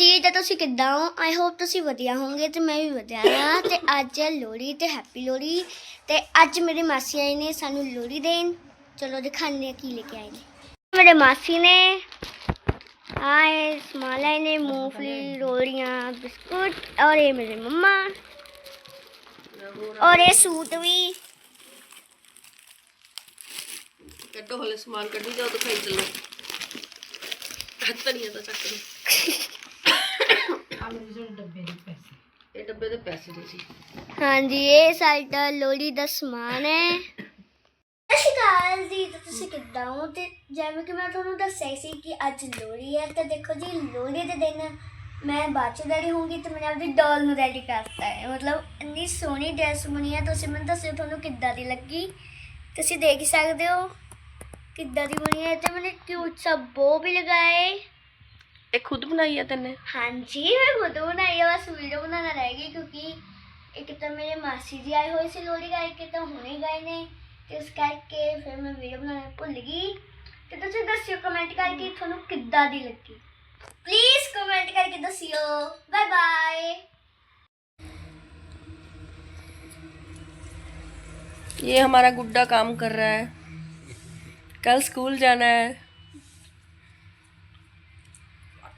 ਜੀ ਤਾਂ ਤੁਸੀਂ ਕਿੱਦਾਂ ਹੋ? ਆਈ ਹੋਪ ਤੁਸੀਂ ਵਧੀਆ ਹੋਵੋਗੇ ਤੇ ਮੈਂ ਵੀ ਵਧੀਆ ਹਾਂ। ਤੇ ਅੱਜ ਹੈ ਲੋਹੜੀ ਤੇ ਹੈਪੀ ਲੋਹੜੀ। ਤੇ ਅੱਜ ਮੇਰੀ ਮਾਸੀ ਆਈ ਨੇ ਸਾਨੂੰ ਲੋਹੜੀ ਦੇਣ। ਚਲੋ ਦਿਖਾਉਂਦੇ ਹਾਂ ਕੀ ਲੈ ਕੇ ਆਏ ਨੇ। ਮੇਰੇ ਮਾਸੀ ਨੇ ਆਏ, ਸਮਾਨ ਆਏ ਨੇ, ਮੂੰਗਫਲੀ, ਰੋੜੀਆਂ, ਬਿਸਕੁਟ ਔਰ ਇਹ ਮੇਰੇ ਮੰਮਾ। ਔਰ ਇਹ ਸੂਟ ਵੀ। ਕੱਢੋ ਹਲੇ ਸਮਾਨ, ਕੱਢੀ ਜਾਓ ਦਿਖਾਈ ਚੱਲੋ। ਧਨੀਆ ਦਾ ਚੱਕ ਲਓ ਇਹ ਡੱਬੇ ਦੇ ਪੈਸੇ। ਦੇ ਜੀ ਹਾਂਜੀ ਇਹ ਸਾਡਾ ਲੋਹੜੀ ਦਾ ਸਮਾਨ ਹੈ। ਸਤਿ ਸ਼੍ਰੀ ਅਕਾਲ ਜੀ ਤੇ ਤੁਸੀਂ ਕਿੱਦਾਂ ਹੋ? ਤੇ ਜਿਵੇਂ ਕਿ ਮੈਂ ਤੁਹਾਨੂੰ ਦੱਸਿਆ ਸੀ ਕਿ ਅੱਜ ਲੋਹੜੀ ਹੈ ਤੇ ਦੇਖੋ ਜੀ ਲੋਹੜੀ ਦੇ ਦਿਨ ਮੈਂ ਬਾਅਦ ਚ ਰੈਡੀ ਹੋਊਂਗੀ ਤੇ ਮੈਂ ਆਪਣੀ ਡੋਲ ਨੂੰ ਰੈਡੀ ਕਰਤਾ ਹੈ। ਮਤਲਬ ਇੰਨੀ ਸੋਹਣੀ ਡਰੈਸ ਬਣੀ ਹੈ ਤੁਸੀਂ ਮੈਨੂੰ ਦੱਸਿਓ ਤੁਹਾਨੂੰ ਕਿੱਦਾਂ ਦੀ ਲੱਗੀ? ਤੁਸੀਂ ਦੇਖ ਹੀ ਸਕਦੇ ਹੋ ਕਿੱਦਾਂ ਦੀ ਬਣੀ ਹੈ ਤੇ ਮੈंने ਕਿਊਟ ਸਾ ਬੋ ਵੀ ਲਗਾਏ। ਇਹ ਖੁਦ ਬਣਾਈ ਆ ਤੈਨੇ ਹਾਂਜੀ ਮੈਂ ਖੁਦ ਬਣਾਈ ਹੈ ਬਸ ਵੀਡੀਓ ਬਣਾਉਣਾ ਰਹਿ ਗਈ ਕਿਉਂਕਿ ਇੱਕ ਤਾਂ ਮੇਰੇ ਮਾਸੀ ਜੀ ਆਏ ਹੋਏ ਸੀ ਲੋਹੜੀ ਗਾ ਕੇ ਤਾਂ ਹੁਣੇ ਗਏ ਨੇ ਤੇ ਇਸ ਕਰਕੇ ਫਿਰ ਮੈਂ ਵੀਡੀਓ ਬਣਾਉਣਾ ਭੁੱਲ ਗਈ ਤੇ ਤੁਸੀਂ ਦੱਸਿਓ ਕਮੈਂਟ ਕਰਕੇ ਤੁਹਾਨੂੰ ਕਿੱਦਾਂ ਦੀ ਲੱਗੀ ਪਲੀਜ਼ ਕਮੈਂਟ ਕਰਕੇ ਦੱਸਿਓ ਬਾਏ ਬਾਏ ये हमारा गुड्डा काम कर रहा है कल स्कूल जाना है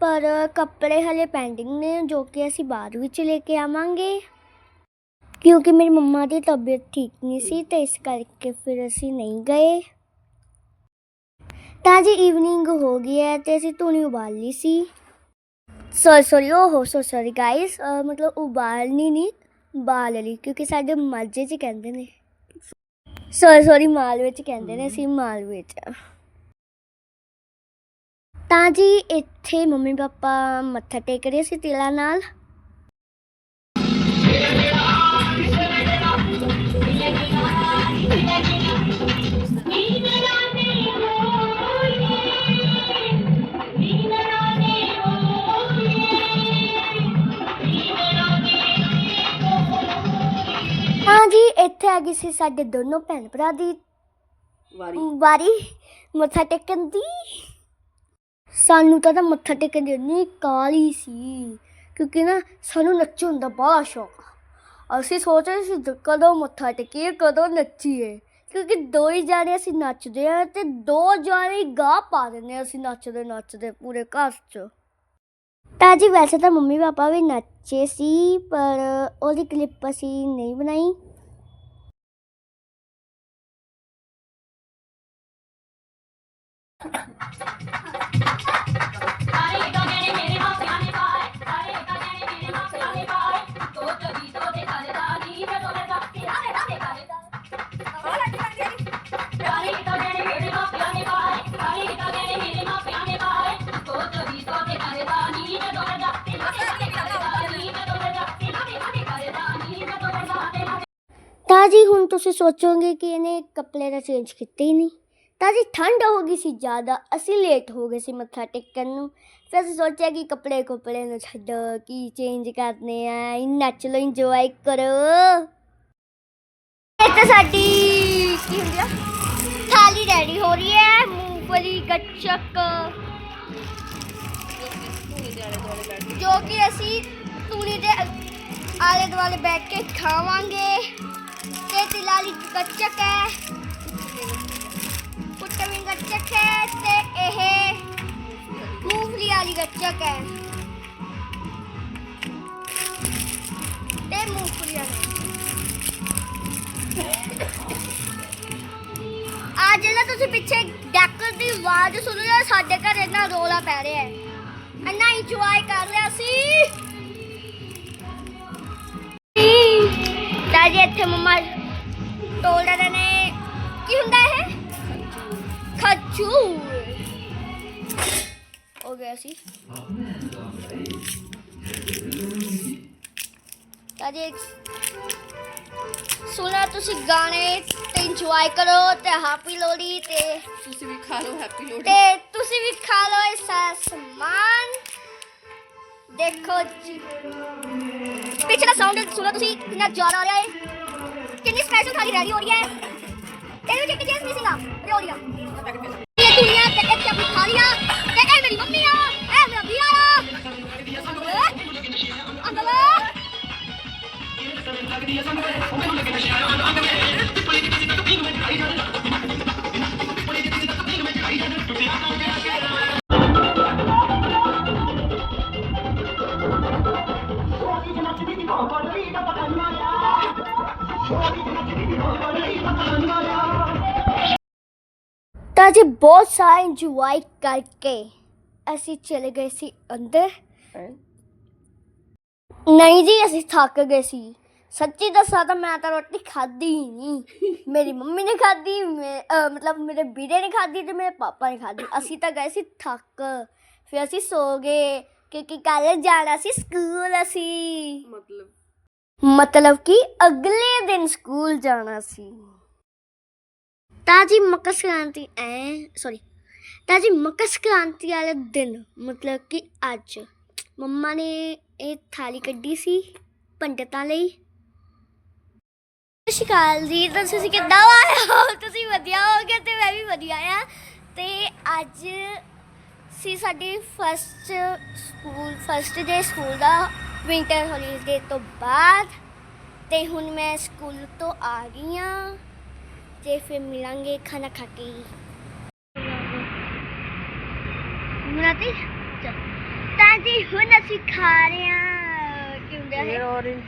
ਪਰ ਕੱਪੜੇ ਹਲੇ ਪੈਂਡਿੰਗ ਨੇ, ਜੋ ਕਿ ਅਸੀਂ ਬਾਅਦ ਵਿੱਚ ਲੈ ਕੇ ਆਵਾਂਗੇ। ਕਿਉਂਕਿ ਮੇਰੀ ਮੰਮਾ ਦੀ ਤਬੀਅਤ ਠੀਕ ਨਹੀਂ ਸੀ, ਤੇ ਇਸ ਕਰਕੇ ਫਿਰ ਅਸੀਂ ਨਹੀਂ ਗਏ। ਤਾਂ ਜੀ ਈਵਨਿੰਗ ਹੋ ਗਈ ਹੈ, ਤੇ ਅਸੀਂ ਧੂਣੀ ਉਬਾਲ ਲਈ ਸੀ। ਸੌਰੀ ਸੌਰੀ ਓਹੋ ਸੋ ਸੌਰੀ ਗਾਇਸ ਮਤਲਬ ਉਬਾਲਣੀ ਨਹੀਂ ਬਾਲ ਲਈ, ਕਿਉਂਕਿ ਸਾਡੇ ਮਾਝੇ 'ਚ ਕਹਿੰਦੇ ਨੇ। ਸੌਰੀ ਸੌਰੀ ਮਾਲ ਵਿੱਚ ਕਹਿੰਦੇ ਨੇ ਅਸੀਂ ਮਾਲ ਵਿੱਚ। ਤਾਂ ਜੀ ਇੱਥੇ ਮੰਮੀ ਪਾਪਾ ਮੱਥਾ ਟੇਕ ਰਹੇ ਸੀ ਤਿਲਾਂ ਨਾਲ। ਹਾਂ ਜੀ ਇੱਥੇ ਆ ਗਈ ਸੀ ਸਾਡੇ ਦੋਨੋਂ ਭੈਣ ਭਰਾ ਦੀ वारी ਵਾਰੀ ਮੱਥਾ ਟੇਕਣ ਦੀ। ਸਾਨੂੰ ਤਾਂ ਨਾ ਮੱਥਾ ਟੇਕਣ ਦੀ ਇੰਨੀ ਕਾਲੀ ਸੀ, ਕਿਉਂਕਿ ਨਾ ਸਾਨੂੰ ਨੱਚਣ ਦਾ ਬੜਾ ਸ਼ੌਕ ਆ। ਅਸੀਂ ਸੋਚ ਰਹੇ ਸੀ ਦ- ਕਦੋਂ ਮੱਥਾ ਟੇਕੀਏ, ਕਦੋਂ ਨੱਚੀਏ, ਕਿਉਂਕਿ ਦੋ ਹੀ ਜਾਣੇ ਅਸੀਂ ਨੱਚਦੇ ਆ ਤੇ ਦੋ ਜਾਣੇ ਹੀ ਗਾਹ ਪਾ ਦਿੰਦੇ ਆ ਅਸੀਂ ਨੱਚਦੇ ਨੱਚਦੇ ਪੂਰੇ ਘਰ 'ਚ ਤਾਂ ਜੀ ਵੈਸੇ ਤਾਂ ਮੰਮੀ ਪਾਪਾ ਵੀ ਨੱਚੇ ਸੀ, ਪਰ ਉਹਦੀ ਕਲਿੱਪ ਅਸੀਂ ਨਹੀਂ ਬਣਾਈ ਤਾਂ ਜੀ ਹੁਣ ਤੁਸੀਂ ਸੋਚੋਗੇ ਕਿ ਇਹਨੇ ਕੱਪੜੇ ਦਾ ਚੇਂਜ ਕੀਤੇ ਹੀ ਨਹੀਂ। ਤਾਂ ਜੀ ਠੰਡ ਹੋ ਗਈ ਸੀ ਜ਼ਿਆਦਾ, ਅਸੀਂ ਲੇਟ ਹੋ ਗਏ ਸੀ ਮੱਥਾ ਟੇਕਣ ਨੂੰ। ਫਿਰ ਅਸੀਂ ਸੋਚਿਆ ਕਿ ਕੱਪੜੇ ਕੁਪੜੇ ਨੂੰ ਛੱਡੋ ਕੀ ਚੇਂਜ ਕਰਨੇ ਆ ਨੱਚ ਲਓ ਇੰਜੋਏ ਕਰੋ। ਇਹ ਤਾਂ ਸਾਡੀ ਕੀ ਹੁੰਦੀ ਆ? ਥਾਲੀ ਰੈਡੀ ਹੋ ਰਹੀ ਹੈ, ਮੂੰਗਫਲੀ, ਗੱਚਕ। ਜੋ ਕਿ ਅਸੀਂ ਤੂੜੀ ਦੇ ਆਲੇ ਦੁਆਲੇ ਬੈਠ ਕੇ ਖਾਵਾਂਗੇ। ਤੇ ਤਿਲਾਲੀ ਗੱਚਕ ਹੈ। ਪੁੱਟਵੀਂ ਗੱਚਕ ਹੈ ਤੇ ਇਹ ਮੂੰਗਫਲੀ ਵਾਲੀ ਗੱਚਕ ਹੈ। ਤੇ ਮੂੰਗਫਲੀ ਆ ਜਿਹੜਾ ਤੁਸੀਂ ਪਿੱਛੇ ਡੈਕਰ ਦੀ ਆਵਾਜ਼ ਸੁਣ ਰਹੇ ਹੋ, ਸਾਡੇ ਘਰ ਇੰਨਾ ਰੋਲਾ ਪੈ ਰਿਹਾ ਹੈ। ਇੰਨਾ ਇੰਜੋਏ ਕਰ ਰਿਹਾ ਸੀ। ਤਾਂ ਜੀ ਇੱਥੇ ਮੰਮਾ ਤੋਲ ਰਹੇ ਨੇ ਕੀ ਹੁੰਦਾ ਇਹ ਖਜੂਰ ਹੋ ਗਿਆ ਸੀ ਅਜੇ ਸੁਣਾ ਤੁਸੀਂ ਗਾਣੇ ਤੇ ਇੰਜੋਏ ਕਰੋ ਤੇ ਹੈਪੀ ਲੋਹੜੀ ਤੇ ਤੁਸੀਂ ਵੀ ਖਾ ਲਓ ਹੈਪੀ ਲੋਹੜੀ ਤੇ ਤੁਸੀਂ ਵੀ ਖਾ ਲਓ ਇਸ ਸਾਰਾ ਸਮਾਨ ਦੇਖੋ ਜੀ ਪਿਛਲਾ ਸਾਊਂਡ ਸੁਣੋ ਤੁਸੀਂ ਕਿੰਨਾ ਜ਼ਿਆਦਾ ਆ ਰਿਹਾ ਹੈ ਕਿੰਨੀ ਸਪੈਸ਼ਲ ਥਾਲੀ ਰੈਡੀ ਹੋ ਰਹੀ ਹੈ ਇਹਦੇ ਵਿੱਚ ਇੱਕ ਮਿਸਿੰਗ ਆ ਰਿਓੜੀਆਂ ਇਹ ਦੁਨੀਆ ਤੇ ਇੱਕ ਆਪਣੀ ਥਾਲੀਆਂ ਤੇ ਇਹ ਮੇਰੀ ਮੰਮੀ ਆ, ਇਹ ਮੇਰਾ ਵੀਰਾ ਆ। ਅੰਦਰ ਤਾਂ ਜੀ ਬਹੁਤ ਸਾਰਾ ਇੰਜੋਏ ਕਰਕੇ ਅਸੀਂ ਚਲੇ ਗਏ ਸੀ ਅੰਦਰ। ਨਹੀਂ ਜੀ ਅਸੀਂ ਥੱਕ ਗਏ ਸੀ। ਸੱਚੀ ਦੱਸਾਂ ਤਾਂ ਮੈਂ ਤਾਂ ਰੋਟੀ ਖਾਧੀ ਹੀ ਨਹੀਂ। ਮੇਰੀ ਮੰਮੀ ਨੇ ਖਾਧੀ ਮਤਲਬ ਮੇਰੇ ਵੀਰੇ ਨੇ ਖਾਧੀ ਤੇ ਮੇਰੇ ਪਾਪਾ ਨੇ ਖਾਧੀ। ਅਸੀਂ ਤਾਂ ਗਏ ਸੀ ਥੱਕ। ਫਿਰ ਅਸੀਂ ਸੋ ਗਏ ਕਿਉਂਕਿ ਕੱਲ ਜਾਣਾ ਸੀ ਸਕੂਲ ਅਸੀਂ। ਮਤਲਬ? ਮਤਲਬ ਕਿ ਅਗਲੇ ਦਿਨ ਸਕੂਲ ਜਾਣਾ ਸੀ। ਤਾਂ ਜੀ ਮਕਰ ਸੰਕ੍ਰਾਂਤੀ, ਐ ਸੌਰੀ ਤਾਂ ਜੀ ਮਕਰ ਸੰਕ੍ਰਾਂਤੀ ਵਾਲੇ ਦਿਨ, ਮਤਲਬ ਕਿ ਅੱਜ, ਮੰਮਾ ਨੇ ਇਹ ਥਾਲੀ ਕੱਢੀ ਸੀ ਪੰਡਤਾਂ ਲਈ। ਸਤਿ ਸ਼੍ਰੀ ਅਕਾਲ ਜੀ, ਤੁਸੀਂ ਕਿੱਦਾਂ ਆਏ ਹੋ? ਤੁਸੀਂ ਵਧੀਆ ਹੋਗੇ ਤੇ ਮੈਂ ਵੀ ਵਧੀਆ ਆ। ਤੇ ਅੱਜ ਸੀ ਸਾਡੀ first school first day school ਦਾ ਵਿੰਟਰ ਹੌਲੀਡੇ ਤੋਂ ਬਾਅਦ, ਤੇ ਹੁਣ ਮੈਂ ਸਕੂਲ ਤੋਂ ਆ ਗਈ ਆ। ਤੇ ਫਿਰ ਮਿਲਾਂਗੇ ਖਾਣਾ ਖਾ ਕੇ ਮਨਾਤੀ ਤਾਂ ਜੀ ਹੁਣ ਅਸੀਂ ਖਾ ਰਹੇ ਆ ਕੀ ਹੁੰਦਾ ਇਹ ਹੈ ਔਰੇਂਜ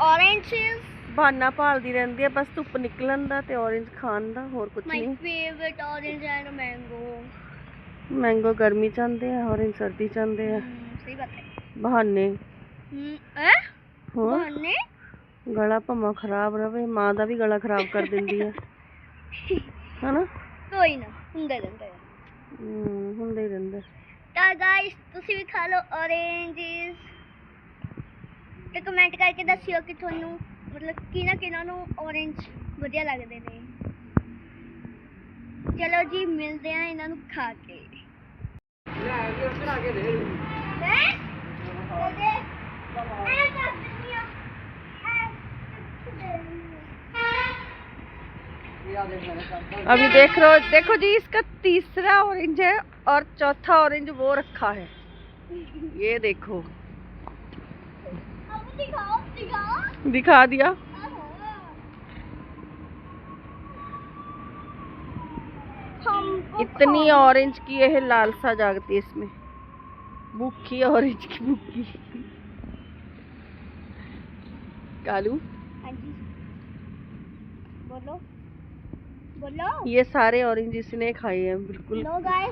orange ਬਹਾਨਾ ਭਾਲਦੀ ਰਹਿੰਦੀ ਹੈ ਬਸ ਧੁੱਪ ਨਿਕਲਣ ਦਾ ਤੇ ਔਰੇਂਜ ਖਾਣ ਦਾ ਹੋਰ ਕੁਝ my ਨਹੀਂ। favorite orange and mango. Mango ਗਰਮੀ ਚ ਆਉਂਦੇ ਆ ਔਰੇਂਜ ਸਰਦੀ ਚ ਆਉਂਦੇ ਆ। ਸਹੀ ਬਾਤ ਹੈ। ਬਹਾਨੇ। ਹਮ, ਹੈ? ਹੋਰ? ਬਹਾਨੇ? ਗਲਾ ਭਮਾ ਖਰਾਬ ਰਵੇ ਮਾਂ ਦਾ ਵੀ ਗਲਾ ਖਰਾਬ ਕਰ ਦਿੰਦੀ ਹੈ। ਹਨਾ ਕੋਈ ਨਾ ਹੁੰਦਾ ਰਹਿੰਦਾ ਹੈ ਹਮ, ਹੁੰਦਾ ਹੀ ਰਹਿੰਦਾ ਤਾਂ ਗਾਇਸ ਤੁਸੀਂ ਵੀ ਖਾ ਲਓ oranges ਤੇ ਕਮੈਂਟ ਕਰਕੇ ਦੱਸਿਓ ਕਿ ਤੁਹਾਨੂੰ ਮਤਲਬ ਕਿਹਨਾਂ ਕਿਹਨਾਂ ਨੂੰ orange ਵਧੀਆ ਲੱਗਦੇ ਨੇ ਚਲੋ ਜੀ ਮਿਲਦੇ ਆ ਇਹਨਾਂ ਨੂੰ ਖਾ ਕੇ ਹੈਂ? ਦੇ ਦੇ। ਐਂ ਕਰ ਦਿੰਦੀ ਆ। ਐਂ ਦੇ ਦਿੰਦੀ ਆ। अभी देख रहे हो देखो जी इसका तीसरा ऑरेंज है और चौथा ऑरेंज वो रखा है। ये देखो। दिखाओ दिखाओ। दिखा दिया। इतनी ऑरेंज की यह लालसा जागती है इसमें। भूखी ऑरेंज की भूखी। कालू? हाँ जी। बोलो। बोलो। ये सारे ऑरेंज इसने खाए हैं बिल्कुल।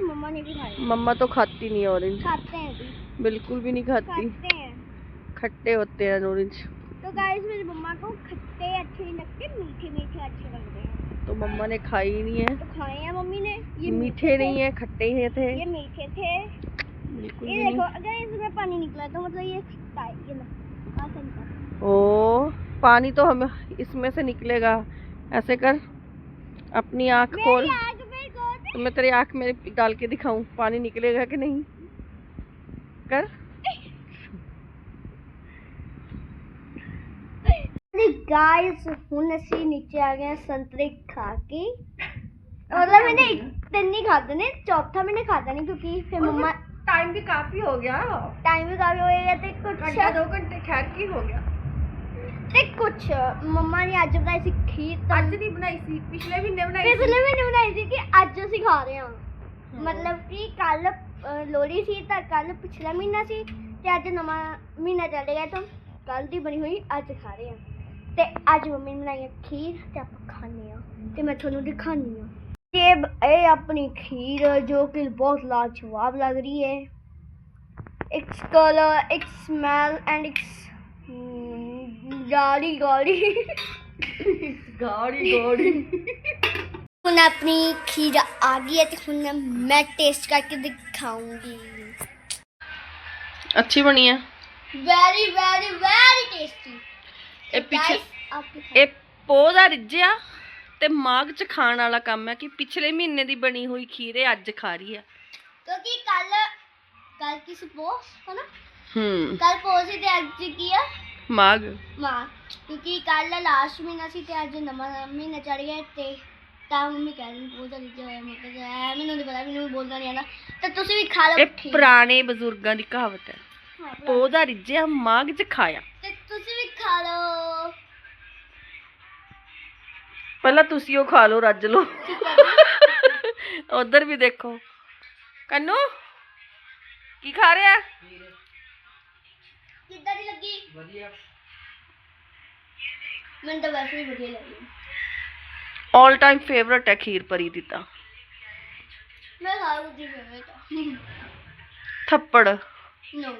मम्मा ने भी खाए मम्मा तो खाती नहीं ऑरेंज खाते हैं बिल्कुल भी नहीं खाती। खट्टे होते हैं ऑरेंज तो गाइस मेरी मम्मा को खट्टे अच्छे नहीं लगते मीठे मीठे अच्छे लगते हैं। तो मम्मा ने खाई ही नहीं है। तो खाए हैं मम्मी ने। ये मीठे नहीं है खट्टे ही थे ये मीठे थे। बिल्कुल ये देखो अगर इसमें पानी निकला तो मतलब ये खट्टा है ये निकल ओ पानी तो हम इसमें से निकलेगा। ऐसे कर। अपनी आँख खोल। तो मैं तेरी आँख में डाल के दिखाऊँ पानी निकलेगा कि नहीं? कर। गाइस से नीचे आ गया संतरे खा के ਕੇ मतलब मैंने इतनी खाता नहीं चौथा मैंने खाता नहीं क्योंकि फिर मम्मा टाइम भी काफ़ी हो गया। टाइम भी काफ़ी हो गया तो कुछ अच्छा दो घंटे खैर की हो गया। ਕੁਛ ਮੰਮਾ ਨੇ ਅੱਜ ਬਣਾਈ ਸੀ ਖੀਰ ਤਾਂ ਅੱਜ ਨਹੀਂ ਬਣਾਈ ਸੀ ਪਿਛਲੇ ਮਹੀਨੇ ਬਣਾਈ ਪਿਛਲੇ ਮਹੀਨੇ ਬਣਾਈ ਸੀ ਕਿ ਅੱਜ ਅਸੀਂ ਖਾ ਰਹੇ ਹਾਂ। ਮਤਲਬ ਕਿ ਕੱਲ ਲੋਹੜੀ ਸੀ ਤਾਂ ਕੱਲ ਪਿਛਲਾ ਮਹੀਨਾ ਸੀ ਤੇ ਅੱਜ ਨਵਾਂ ਮਹੀਨਾ ਚੱਲ ਗਿਆ ਤਾਂ ਕੱਲ ਦੀ ਬਣੀ ਹੋਈ ਅੱਜ ਖਾ ਰਹੇ ਹਾਂ। ਤੇ ਅੱਜ ਮੰਮੀ ਨੇ ਬਣਾਈ ਹੈ ਖੀਰ ਤੇ ਆਪਾਂ ਖਾਣੇ ਆ ਤੇ ਮੈਂ ਤੁਹਾਨੂੰ ਦਿਖਾਣੀ ਆ ਇਹ ਇਹ ਆਪਣੀ ਖੀਰ ਜੋ ਕਿ ਬਹੁਤ ਲਾਜਵਾਬ ਲੱਗ ਰਹੀ ਹੈ। Its colour its smell and its ਗਾੜੀ ਗਾੜੀ। ਗਾੜੀ ਗਾੜੀ। ਹੁਣ ਆਪਣੀ ਖੀਰ ਆ ਗਈ ਹੈ ਤੇ ਹੁਣ ਮੈਂ ਟੇਸਟ ਕਰਕੇ ਦਿਖਾਉਂਗੀ। ਅੱਛੀ ਬਣੀ ਹੈ। ਵੈਰੀ ਵੈਰੀ ਵੈਰੀ ਟੇਸਟੀ ਇਹ ਪਿੱਛੇ ਇਹ ਪੋ ਦਾ ਰਿੱਜਿਆ ਤੇ ਮਾਗ ਚ ਖਾਣ ਵਾਲਾ ਕੰਮ ਹੈ ਕਿ ਪਿਛਲੇ ਮਹੀਨੇ ਦੀ ਬਣੀ ਹੋਈ ਖੀਰ ਇਹ ਅੱਜ ਖਾ ਰਹੀ ਹੈ। ਕਿਉਂਕਿ ਕੱਲ ਕੱਲ ਕੀ ਸਪੋਸ ਹੈ ਨਾ ਹੂੰ। ਕੱਲ ਪੋਸ ਹੀ ਤੇ ਅੱਜ ਕੀ ਆ? ਮਾਗ ਮਾਂ ਕਿਉਂਕਿ ਕੱਲ ਲਾਸਟ ਮਹੀਨਾ ਸੀ ਤੇ ਅੱਜ ਨਵਾਂ ਮਹੀਨਾ ਚੜ ਗਿਆ ਤੇ ਤਾਂ ਮੰਮੀ ਕਹਿ ਰਹੀ ਬਹੁਤ ਜ਼ਿਆਦਾ ਜੋ ਹੈ ਮੈਂ ਕਿਹਾ ਮੈਨੂੰ ਨਹੀਂ ਪਤਾ ਮੈਨੂੰ ਬੋਲਣਾ ਨਹੀਂ ਆਉਂਦਾ। ਤੇ ਤੁਸੀਂ ਵੀ ਖਾ ਲਓ ਇਹ ਠੀਕ। ਪੁਰਾਣੇ ਬਜ਼ੁਰਗਾਂ ਦੀ ਕਹਾਵਤ ਹੈ। ਹਾਂ, ਭਰਾ। ਪੋਹ ਦਾ ਰਿੱਝਿਆ ਮਾਗ ਚ ਖਾਇਆ। ਤੇ ਤੁਸੀਂ ਵੀ ਖਾ ਲਓ। ਪਹਿਲਾਂ ਤੁਸੀਂ ਉਹ ਖਾ ਲਓ ਰੱਜ ਲਓ। ਉਧਰ ਵੀ ਦੇਖੋ। ਕੰਨੂ ਕੀ ਖਾ ਰਿਹਾ? ਕਿੱਦਾਂ ਦੀ ਲੱਗੀ ਵਧੀਆ ਮੈਨੂੰ ਤਾਂ ਵੈਸੇ ਹੀ ਵਧੀਆ ਲੱਗੀ 올 ਟਾਈਮ ਫੇਵਰਟ ਹੈ ਖੀਰ ਪਰੀ ਦੀ ਤਾਂ ਮੈਂ ਖਾ ਲੂੰਗੀ ਫੇਵਰੇਟ ਥੱਪੜ ਨੋ